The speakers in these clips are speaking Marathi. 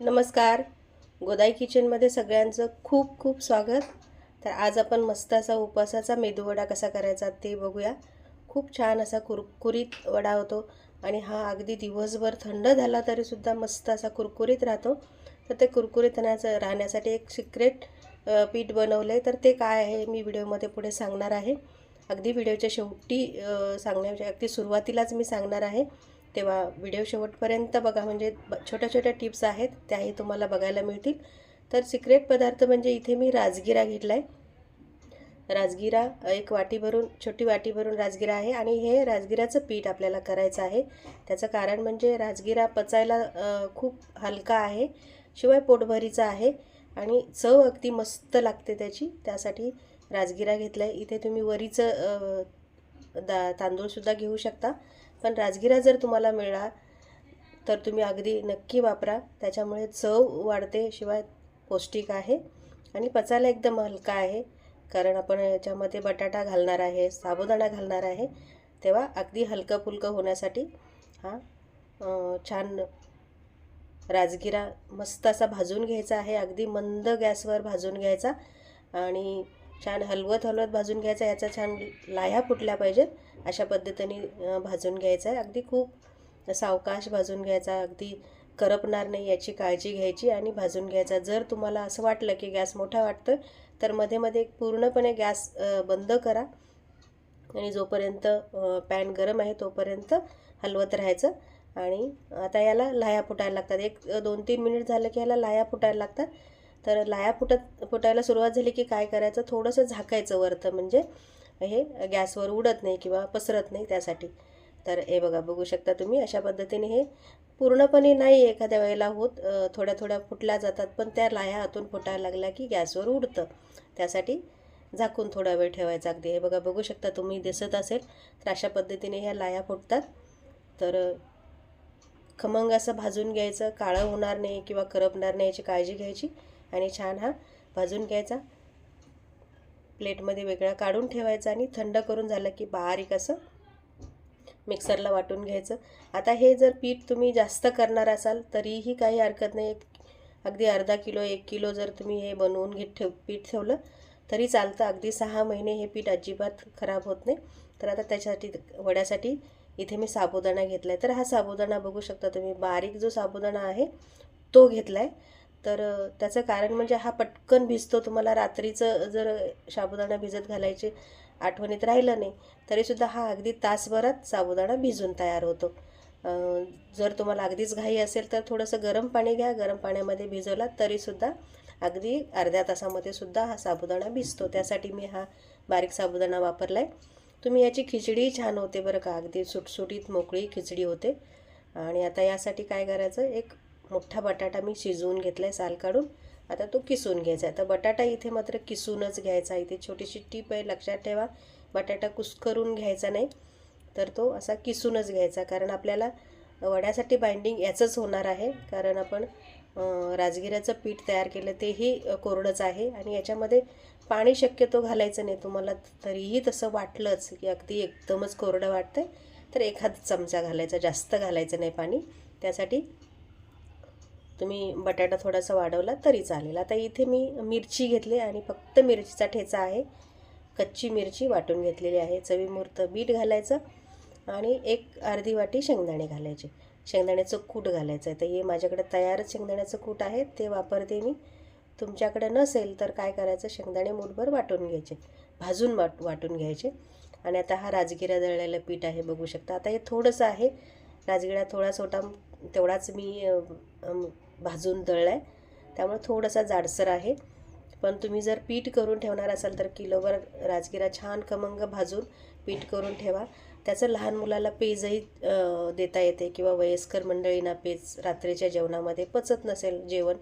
नमस्कार. गोदाई किचनमध्ये सगळ्यांचं खूप खूप स्वागत. तर आज आपण मस्त असा उपवासाचा मेदूवडा कसा करायचा ते बघूया. खूप छान असा कुरकुरीत वडा होतो आणि हा अगदी दिवसभर थंड झाला तरीसुद्धा मस्त असा कुरकुरीत राहतो. तर ते कुरकुरीत राहण्याचं राहण्यासाठी एक सिक्रेट पीठ बनवलं आहे तर ते काय आहे मी व्हिडिओमध्ये पुढे सांगणार आहे. अगदी व्हिडिओच्या शेवटी सांगण्याच्या अगदी सुरुवातीलाच मी सांगणार आहे. तेव्हा व्हिडिओ शेवटपर्यंत बघा म्हणजे छोट्या छोट्या टिप्स आहेत त्याही तुम्हाला बघायला मिळतील. तर सिक्रेट पदार्थ म्हणजे इथे मी राजगिरा घेतला आहे राजगिरा एक वाटी भरून छोटी वाटी भरून राजगिरा आहे आणि हे राजगिराचं पीठ आपल्याला करायचं आहे. त्याचं कारण म्हणजे राजगिरा पचायला खूप हलका आहे शिवाय पोटभरीचा आहे आणि चव अगदी मस्त लागते त्याची. त्यासाठी राजगिरा घेतला आहे इथे तुम्ही वरीचं दा तांदूळसुद्धा घेऊ शकता. पण राजगिरा जर तुम्हाला मिळाला तर तुम्ही अगदी नक्की वापरा. त्याच्यामुळे चव वाढते शिवाय पौष्टिक आहे आणि पचायला एकदम हलका आहे. कारण आपण याच्यामध्ये बटाटा घालणार आहे साबुदाणा घालणार आहे. तेव्हा अगदी हलकं फुलकं होण्यासाठी हा छान राजगिरा मस्त असा भाजून घ्यायचा आहे. अगदी मंद गॅसवर भाजून घ्यायचा आणि छान हलवत हलवत भाजून घ्यायचा. याचा छान लाह्या फुटल्या पाहिजेत. अशा पद्धतीने भाजून घ्यायचा आहे. अगदी खूप सावकाश भाजून घ्यायचा अगदी करपणार नाही याची काळजी घ्यायची आणि भाजून घ्यायचा. जर तुम्हाला असं वाटलं की गॅस मोठा वाटतो तर मध्ये मध्ये पूर्णपणे गॅस बंद करा. आणि जोपर्यंत पॅन गरम आहे तोपर्यंत हलवत राहायचं. आणि आता याला लाया फुटायला लागतात. एक दोन तीन मिनिट झालं की याला लाया फुटायला लागतात. तर लाया फुटत फुटायला सुरुवात झाली की काय करायचं? थोडंसं झाकायचं वरतं. म्हणजे हे गॅसवर उडत नाही किंवा पसरत नाही त्यासाठी. तर हे बघा बघू शकता तुम्ही अशा पद्धतीने हे पूर्णपणे नाही एखाद्या वेळेला होत. थोड्या थोड्या फुटल्या जातात पण त्या लाह्या हातून फुटायला लागल्या की गॅसवर उडतं. त्यासाठी झाकून थोडा वेळ ठेवायचा अगदी. हे बघा बघू शकता तुम्ही दिसत असेल तर अशा पद्धतीने ह्या लाह्या फुटतात. तर खमंग असं भाजून घ्यायचं काळं होणार नाही किंवा करपणार नाही याची काळजी घ्यायची आणि छान हा भाजून घ्यायचा. प्लेटमध्ये वेगळा काढून ठेवायचा आणि थंड करून झालं की बारीक असं मिक्सरला वाटून घ्यायचं. आता हे जर पीठ तुम्ही जास्त करणार असाल तरीही काही हरकत नाही. एक अगदी अर्धा किलो एक किलो जर तुम्ही हे बनवून घेत ठेव पीठ ठेवलं तरी चालतं. अगदी सहा महिने हे पीठ अजिबात खराब होत नाही. तर आता त्याच्यासाठी वड्यासाठी इथे मी साबुदाणा घेतला आहे तर हा साबुदाणा बघू शकता तुम्ही. बारीक जो साबुदाणा आहे तो घेतला आहे तर त्याचं कारण म्हणजे हा पटकन भिजतो. तुम्हाला रात्रीचं जर साबुदाणा भिजत घालायचे आठवणीत राहिलं नाही तरीसुद्धा हा अगदी तासभरात साबुदाणा भिजून तयार होतो. जर तुम्हाला अगदीच घाई असेल तर थोडंसं गरम पाणी घ्या. गरम पाण्यामध्ये भिजवला तरीसुद्धा अगदी अर्ध्या तासामध्ये सुद्धा हा साबुदाणा भिजतो. त्यासाठी मी हा बारीक साबुदाणा वापरला आहे तुम्ही याची खिचडी छान होते बरं का. अगदी सुटसुटीत मोकळी खिचडी होते. आणि आता यासाठी काय करायचं? एक मोठा बटाटा मी शिजवून घेतला आहे साल काढून. आता तो किसून घ्यायचा आहे. तर बटाटा इथे मात्र किसूनच घ्यायचा इथे छोटीशी टीप आहे लक्षात ठेवा. बटाटा कुस्करून घ्यायचा नाही तर तो असा किसूनच घ्यायचा. कारण आपल्याला वड्यासाठी बाइंडिंग याचंच होणार आहे. कारण आपण राजगिऱ्याचं पीठ तयार केलं तेही कोरडंच आहे. आणि याच्यामध्ये पाणी शक्यतो घालायचं नाही. तुम्हाला तरीही तसं वाटलंच की अगदी एकदमच कोरडं वाटतं तर एखादा चमचा घालायचा. जास्त घालायचं नाही पाणी. त्यासाठी तुम्ही बटाटा थोडासा वाढवला तरी चालेल. आता इथे मी मिरची घेतली आणि फक्त मिरचीचा ठेचा आहे. कच्ची मिरची वाटून घेतलेली आहे. चवीमुहूर्त बीट घालायचं आणि एक अर्धी वाटी शेंगदाणे घालायचे. शेंगदाण्याचं कूट घालायचं आहे तर हे माझ्याकडे तयारच शेंगदाण्याचं कूट आहे. ते वापरते मी. तुमच्याकडे नसेल तर काय करायचं? शेंगदाणे मूठभर वाटून घ्यायचे. भाजून वाट वाटून घ्यायचे. आणि आता हा राजगिरा दळलेलं पीठ आहे बघू शकता. आता हे थोडंसं आहे. राजगिरा थोडा छोटा तेवढाच मी भाजून दळला आहे त्यामुळे थोडासा जाडसर आहे. पण तुम्ही जर पीठ करून ठेवणार असाल तर किलोभर राजगिरा छान खमंग भाजून पीठ करून ठेवा. त्याचं लहान मुलाला पेजही देता येते किंवा वयस्कर मंडळींना पेज रात्रीच्या जेवणामध्ये पचत नसेल जेवण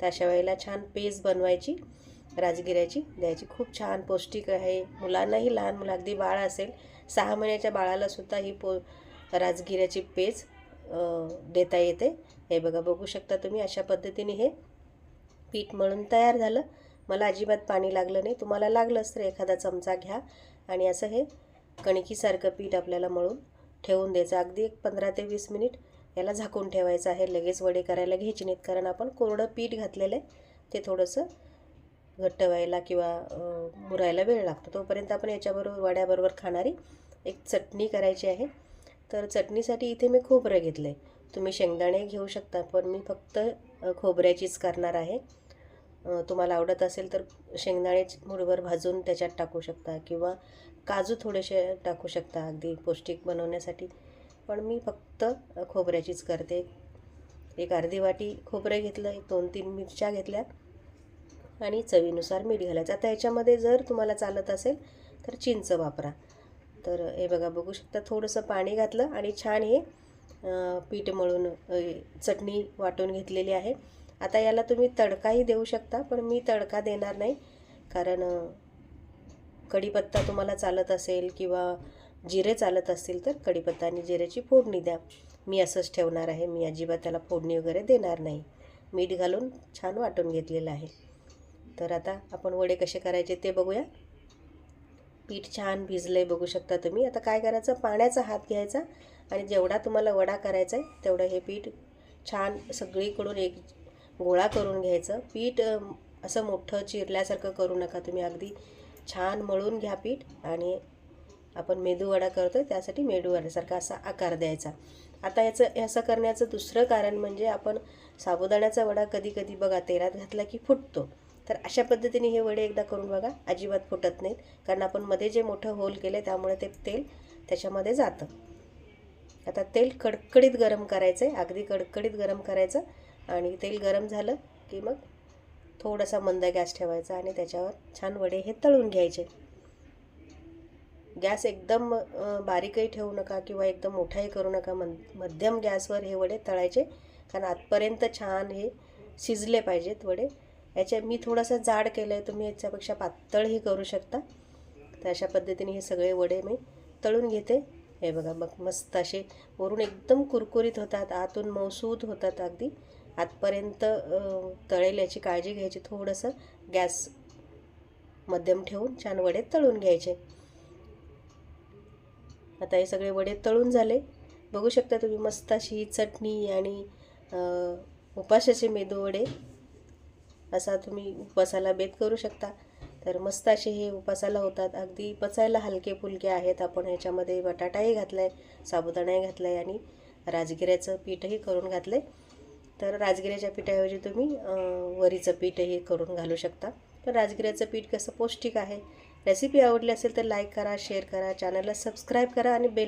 तर अशा वेळेला छान पेज बनवायची राजगिऱ्याची द्यायची. खूप छान पौष्टिक आहे. मुलांनाही लहान मुलं अगदी बाळ असेल सहा महिन्याच्या बाळालासुद्धा ही पो राजगिऱ्याची पेज देता येते. हे बघा बघू शकता तुम्ही अशा पद्धतीने हे पीठ मळून तयार झालं. मला अजिबात पाणी लागलं नाही. तुम्हाला लागलंच तर एखादा चमचा घ्या आणि असं हे कणकीसारखं पीठ आपल्याला मळून ठेवून द्यायचं. अगदी एक पंधरा ते वीस मिनिट याला झाकून ठेवायचं आहे. लगेच वडे करायला घ्यायचे नाहीत कारण आपण कोरडं पीठ घातलेलं आहे. ते थोडंसं घट्ट व्हायला किंवा मुरायला वेळ लागतो. तोपर्यंत आपण याच्याबरोबर वड्याबरोबर खाणारी एक चटणी करायची आहे. तर चटणीसाठी इथे मी खोबरं घेतलं आहे तुम्ही शेंगदाणे घेऊ शकता पण मी फक्त खोबऱ्याचीच करणार आहे. तुम्हाला आवडत असेल तर शेंगदाणे मुळभर भाजून त्याच्यात टाकू शकता किंवा काजू थोडेसे टाकू शकता अगदी पौष्टिक बनवण्यासाठी. पण मी फक्त खोबऱ्याचीच करते. एक अर्धी वाटी खोबरं घेतलं एक दोन तीन मिरच्या घेतल्या आणि चवीनुसार मीठ घालायचं. आता याच्यामध्ये जर तुम्हाला चालत असेल तर चिंच वापरा. तर हे बघा बघू शकता थोडंसं पाणी घातलं आणि छान हे पीठ मळून चटणी वाटून घेतलेली आहे. आता याला तुम्ही तडकाही देऊ शकता पण मी तडका देणार नाही कारण कढीपत्ता तुम्हाला चालत असेल किंवा जिरे चालत असतील तर कढीपत्ता आणि जिऱ्याची फोडणी द्या. मी असंच ठेवणार आहे मी अजिबात त्याला फोडणी वगैरे देणार नाही. मीठ घालून छान वाटून घेतलेलं आहे. तर आता आपण वडे कसे करायचे ते बघूया. पीठ छान भिजलं आहे बघू शकता तुम्ही. आता काय करायचं? पाण्याचा हात घ्यायचा आणि जेवढा तुम्हाला वडा करायचा आहे तेवढं हे पीठ छान सगळीकडून एक गोळा करून घ्यायचं. पीठ असं मोठं चिरल्यासारखं करू नका तुम्ही. अगदी छान मळून घ्या पीठ आणि आपण मेदूवडा करतो त्यासाठी मेदूवड्यासारखा असा आकार द्यायचा. आता याचं असं करण्याचं दुसरं कारण म्हणजे आपण साबुदाण्याचा वडा कधी कधी बघा तेलात घातला की फुटतो. तर अशा पद्धतीने हे वडे एकदा करून बघा. अजिबात फुटत नाहीत. कारण आपण मध्ये जे मोठं होल केलं त्यामुळे ते तेल त्याच्यामध्ये जातं. आता तेल कडकडीत गरम करायचं आहे अगदी कडकडीत गरम करायचं. आणि तेल गरम झालं की मग थोडासा मंद गॅस ठेवायचा आणि त्याच्यावर छान वडे हे तळून घ्यायचे. गॅस एकदम बारीकही ठेवू नका किंवा एकदम मोठाही करू नका. मं मध्यम गॅसवर हे वडे तळायचे. कारण आतपर्यंत छान हे शिजले पाहिजेत वडे. याच्या मी थोडासा जाड केलं आहे तुम्ही याच्यापेक्षा पातळही करू शकता. तर अशा पद्धतीने हे सगळे वडे मी तळून घेते. हे बघा मग मस्त असे वरून एकदम कुरकुरीत होतात आतून मौसूद होतात अगदी. आतपर्यंत तळेल याची काळजी घ्यायची थोडंसं. गॅस मध्यम ठेवून छान वडे तळून घ्यायचे. आता हे सगळे वडे तळून झाले. बघू शकता तुम्ही मस्त अशी चटणी आणि उपाशाचे मेदू वडे. असा तुम्ही उपासाला बेत करू शकता. तर मस्त असे हे उपासाला होतात. अगदी पचायला हलके फुलके आहेत. आपण ह्याच्यामध्ये बटाटाही घातला आहे साबुदाणाही घातला आहे आणि राजगिऱ्याचं पीठही करून घातलं आहे तर राजगिऱ्याच्या पिठाऐवजी तुम्ही वरीचं पीठही करून घालू शकता. पण राजगिऱ्याचं पीठ कसं पौष्टिक आहे? रेसिपी आवडली असेल तर लाईक करा शेअर करा चॅनलला सबस्क्राईब करा आणि बेल